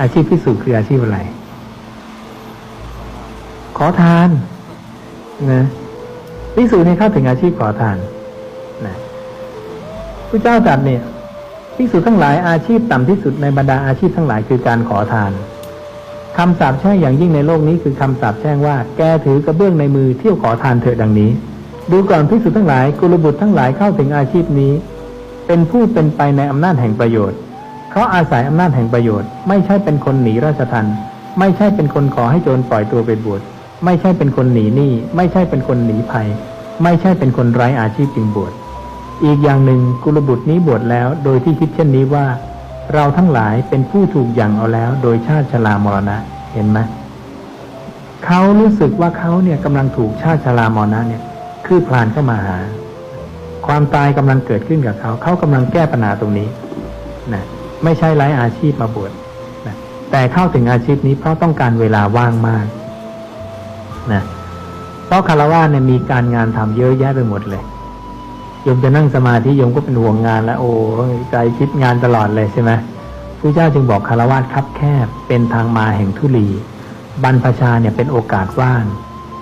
อาชีพพิสุคืออาชีพอะไร ขอทานนะพิสุเนี่ยเข้าถึงอาชีพขอทานนะพระเจ้าตรัสเนี่ยพิสุทั้งหลายอาชีพต่ำที่สุดในบรรดาอาชีพทั้งหลายคือการขอทานคำสาปแช่งอย่างยิ่งในโลกนี้คือคำสาปแช่งว่า แกถือกระเบื้องในมือเที่ยวขอทานเถิดดังนี้ ดูก่อนพิสุทั้งหลายกุลบุตรทั้งหลายเข้าถึงอาชีพนี้ เป็นผู้เป็นไปในอำนาจแห่งประโยชน์ เขาอาศัยอำนาจแห่งประโยชน์ ไม่ใช่เป็นคนหนีราชทันไม่ใช่เป็นคนขอให้โจรปล่อยตัวไปบวชไม่ใช่เป็นคนหนีหนี้ไม่ใช่เป็นคนหนีภัย ไม่ใช่เป็นคนไร้อาชีพจึงบวชอีกอย่างหนึ่งกุลบุตรนี้บวชแล้ว โดยที่คิดเช่นนี้ว่า เราทั้งหลายเป็นผู้ถูกอย่างเอาแล้ว โดยชาติชรามรณะเห็นไหมเขารู้สึกว่าเขาเนี่ยกำลังถูกชาติชรามรณะเนี่ยคือพลานเข้ามาหา ความตายกำลังเกิดขึ้นกับเขา เขากำลังแก้ปัญหาตรงนี้นะ ไม่ใช่ไร้อาชีพมาบวชนะแต่เข้าถึงอาชีพนี้เพราะต้องการเวลาว่างมากนะเพราะคารวะเนี่ยมีการงานทำเยอะแยะไปหมดเลยโยมจะนั่งสมาธิโยมก็เป็นห่วงงานแล้วโอ้ใจคิดงานตลอดเลยใช่ไหมพระเจ้าจึงบอกคารวะคับแคบเป็นทางมาแห่งทุลี บรรพชาเนี่ยเป็นโอกาสว่าง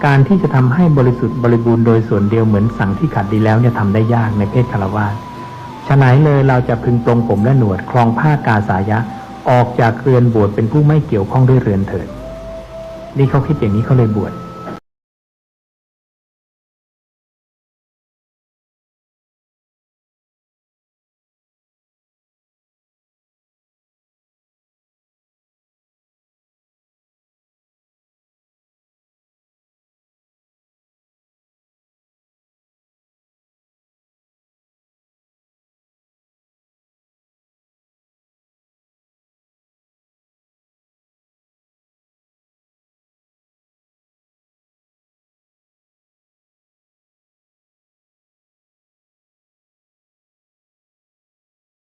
การที่จะทำให้บริสุทธิ์บริบูรณ์โดยส่วนเดียวเหมือนสั่งที่ขัดดีแล้วเนี่ยทำได้ยากในเพศคารวะ ฉะไหนเลยเราจะพึงปรงผมและหนวดคลองผ้ากาสายะ ออกจากเรือนบวชเป็นผู้ไม่เกี่ยวข้องด้วยเรือนเถิด นี่เขาคิดอย่างนี้เขาเลยบวช